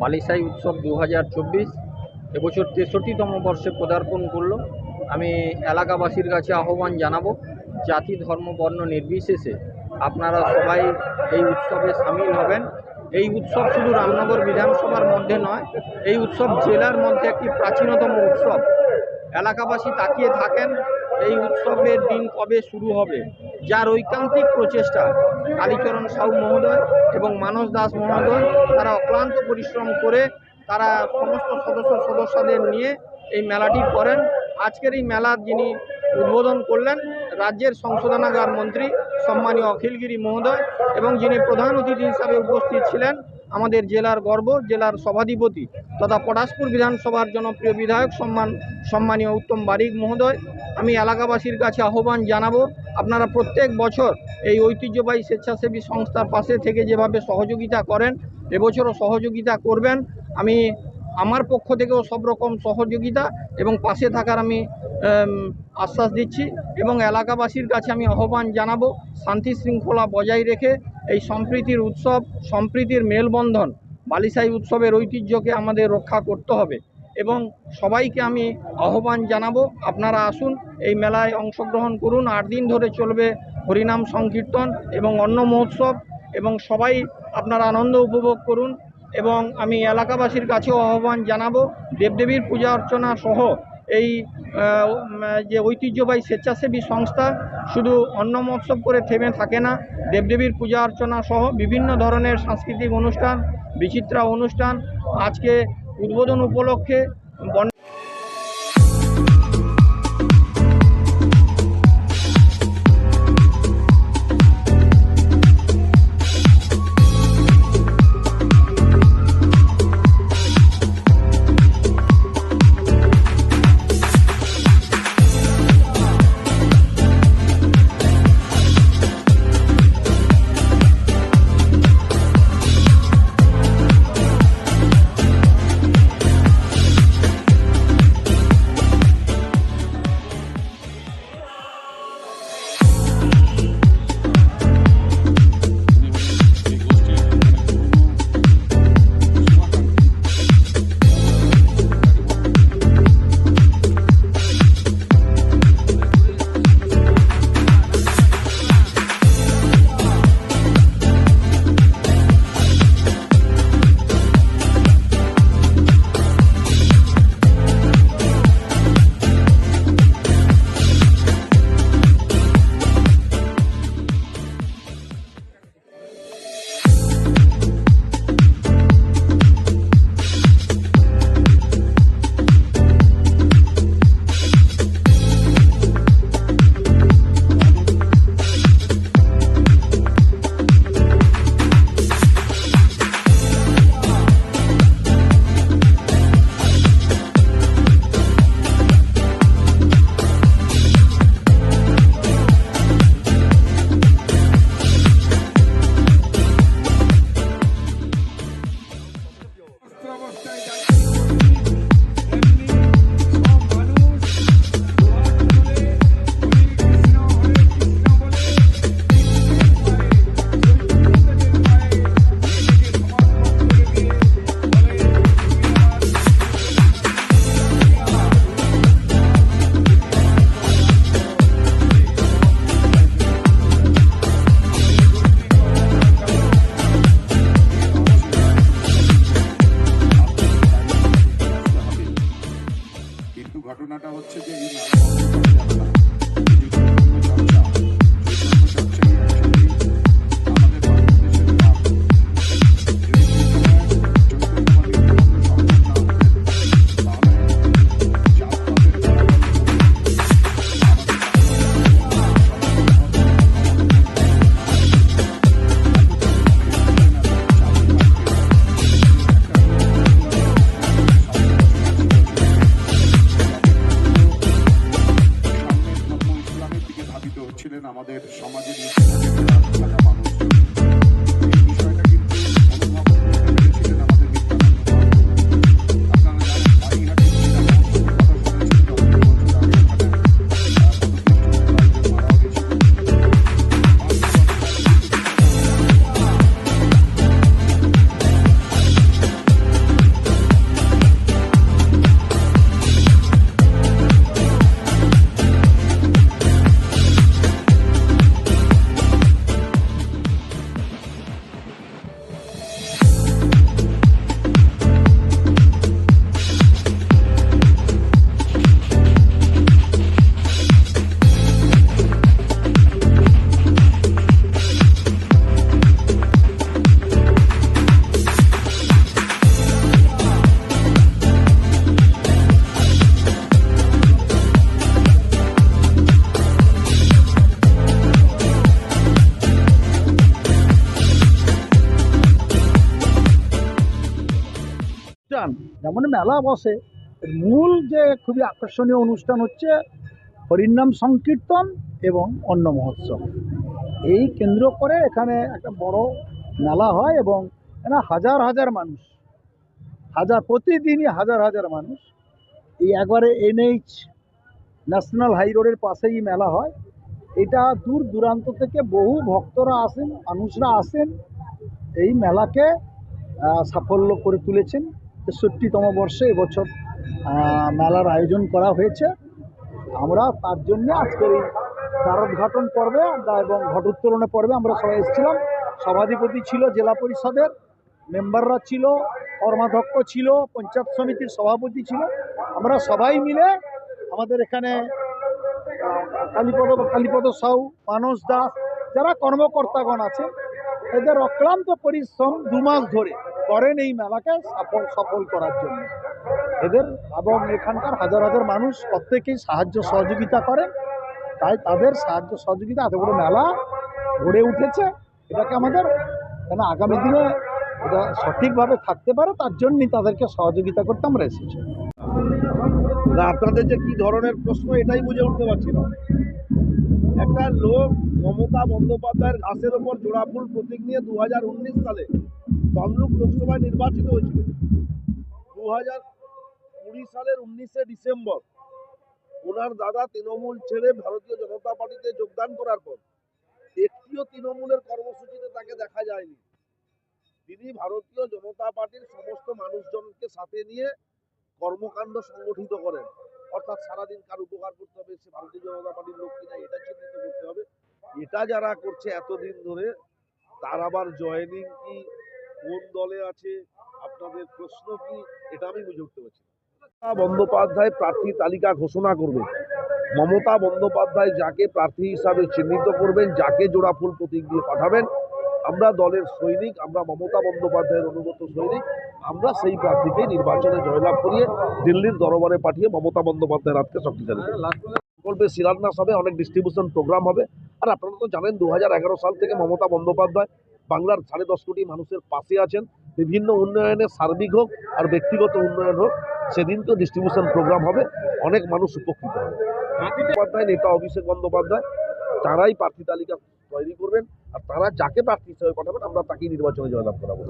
বালিসাই উৎসব দু হাজার চব্বিশ, এবছর তেষট্টিতম বর্ষে পদার্পণ করল। আমি এলাকাবাসীর কাছে আহ্বান জানাব, জাতি, ধর্ম, বর্ণ নির্বিশেষে আপনারা সবাই এই উৎসবে সামিল হবেন। এই উৎসব শুধু রামনগর বিধানসভার মধ্যে নয়, এই উৎসব জেলার মধ্যে একটি প্রাচীনতম উৎসব। এলাকাবাসী তাকিয়ে থাকেন এই উৎসবের দিন কবে শুরু হবে? যার ঐকান্তিক প্রচেষ্টা, কালীচরণ সাউ মহোদয় এবং মানস দাস মহোদয়, তারা অক্লান্ত পরিশ্রম করে তারা সমস্ত সদস্য সদস্যদের নিয়ে এই মেলাটি করেন। আজকের এই মেলার যিনি উদ্বোধন করলেন, রাজ্যের সংশোধনাগার মন্ত্রী সম্মানীয় অখিলগিরি মহোদয় এবং যিনি প্রধান অতিথি হিসাবে উপস্থিত ছিলেন আমাদের জেলার গর্ব, জেলার সভাধিপতি তথা পটাশপুর বিধানসভার জনপ্রিয় বিধায়ক সম্মান, সম্মানীয় উত্তম বারিক মহোদয়, আমি এলাকাবাসীর কাছে আহ্বান জানাব, আপনারা প্রত্যেক বছর এই ঐতিহ্যবাহী স্বেচ্ছাসেবী সংস্থার পাশে থেকে যেভাবে সহযোগিতা করেন, এবছরও সহযোগিতা করবেন। আমি, আমার পক্ষ থেকেও সব রকম সহযোগিতা এবং পাশে থাকার আমি আশ্বাস দিচ্ছি এবং এলাকাবাসীর কাছে আমি আহ্বান জানাব, শান্তি শৃঙ্খলা বজায় রেখে এই সম্প্রীতির উৎসব, সম্প্রীতির মেলবন্ধন বালিসাই উৎসবের ঐতিহ্যকে আমাদের রক্ষা করতে হবে এবং সবাইকে আমি আহ্বান জানাব, আপনারা আসুন, এই মেলায় অংশগ্রহণ করুন, আট দিন ধরে চলবে হরিনাম সংকীর্তন এবং অন্ন মহোৎসব এবং সবাই আপনারা আনন্দ উপভোগ করুন এবং আমি এলাকাবাসীর কাছেও আহ্বান জানাব, দেবদেবীর পূজা অর্চনা সহ এই যে ঐতিহ্যবাহী স্বেচ্ছাসেবী সংস্থা, শুধু অন্ন মহোৎসব করে থেমে থাকে না, দেবদেবীর পূজা অর্চনা সহ বিভিন্ন ধরনের সাংস্কৃতিক অনুষ্ঠান, বিচিত্রা অনুষ্ঠান, আজকে উদ্বোধন উপলক্ষে বন এমন মেলা বসে মূল যে খুবই আকর্ষণীয় অনুষ্ঠান হচ্ছে হরিনাম সংকীর্তন এবং অন্ন মহোৎসব। এই কেন্দ্র করে এখানে একটা বড় মেলা হয় এবং এখানে হাজার হাজার মানুষ, হাজার, প্রতিদিনই হাজার হাজার মানুষ এই একবারে এনএইচ ন্যাশনাল হাই রোডের পাশেই মেলা হয়। এটা দূর দূরান্ত থেকে বহু ভক্তরা আসেন, মানুষরা আসেন, এই মেলাকে সাফল্য করে তুলেছেন। তেষট্টিতম বর্ষে এবছর মেলার আয়োজন করা হয়েছে। আমরা তার জন্য আজকের এই দ্বারোদ্ঘাটন পর্বে এবং ঘটোত্তোলনে পর্বে আমরা সবাই এসেছিলাম। সভাধিপতি ছিল জেলা পরিষদের, মেম্বাররা ছিল, কর্মাধ্যক্ষ ছিল, পঞ্চায়েত সমিতির সভাপতি ছিল। আমরা সবাই মিলে আমাদের এখানে কালীপদ কালীপদ সাউ, মানস দাস, যারা কর্মকর্তাগণ আছে এদের অক্লান্ত পরিশ্রম দু মাস ধরে। করেন এই মেলাকে সফল সফল করার জন্য। এদের এবং এখানকার হাজার হাজার মানুষ প্রত্যেকেই সাহায্য সহযোগিতা করেন তাই তাদের সাহায্য সহযোগিতা, এত বড় মেলা গড়ে উঠেছে, এটাকে আমাদের যেন আগামী দিনে এটা সঠিকভাবে থাকতে পারে, তার জন্যই তাদেরকে সহযোগিতা করতে আমরা এসেছি। আপনাদের যে কি ধরনের প্রশ্ন, এটাই বুঝে উঠতে পারছি না। একটা লোক মমতা বন্দ্যোপাধ্যায়ের ঘাসের ওপর জোড়া ফুল প্রতীক নিয়ে দু হাজার উনিশ সালে তমলুক লোকসভায় নির্বাচিত হয়েছিল দু হাজার কুড়ি সালের উনিশে ডিসেম্বর ওনার দাদা তৃণমূল ছেড়ে ভারতীয় জনতা পার্টিতে যোগদান করার পর একটিও তৃণমূলের কর্মসূচিতে তাকে দেখা যায়নি। তিনি ভারতীয় জনতা পার্টির সমস্ত মানুষজনকে সাথে নিয়ে কর্মকাণ্ড সংগঠিত করেন। অর্থাৎ সারাদিন কার উপকার করতে হবে, সে ভারতীয় জনতা পার্টির লোক কিনা এটা চিহ্নিত করতে হবে। এটা যারা করছে এতদিন ধরে, তার আবার জয়েনিং কি কোন দলে আছে? আপনাদের প্রশ্ন কি? এটা আমি বুঝে উঠতে পারছি বন্দ্যোপাধ্যায় প্রার্থী তালিকা ঘোষণা করবে মমতা বন্দ্যোপাধ্যায় যাকে প্রার্থী হিসাবে চিহ্নিত করবেন, যাকে জোড়া ফুল প্রতীক দিয়ে পাঠাবেন, আমরা দলের সৈনিক, আমরা মমতা বন্দ্যোপাধ্যায়ের অনুগত সৈনিক, আমরা সেই প্রার্থীকে নির্বাচনে জয়লাভ করিয়ে দিল্লির দরবারে পাঠিয়ে মমতা বন্দ্যোপাধ্যায়ের হাতকে শক্তিশালী করব। প্রকল্পের শিলান্যাস হবে, অনেক ডিস্ট্রিবিউশন প্রোগ্রাম হবে। আর আপনারা তো জানেন, দু হাজার এগারো সাল থেকে মমতা বন্দ্যোপাধ্যায় বাংলার সাড়ে দশ কোটি মানুষের পাশে আছেন। বিভিন্ন উন্নয়নে সার্বিক হোক আর ব্যক্তিগত উন্নয়ন হোক সেদিন তো ডিস্ট্রিবিউশন প্রোগ্রাম হবে। অনেক মানুষ উপকৃত হবে। বন্দ্যোপাধ্যায় নেতা অভিষেক বন্দ্যোপাধ্যায় তারাই প্রার্থী তালিকা তৈরি করবেন। আর তারা যাকে প্রার্থী হিসেবে পাঠাবেন আমরা তাকেই নির্বাচনে জয়লাভ করাবো।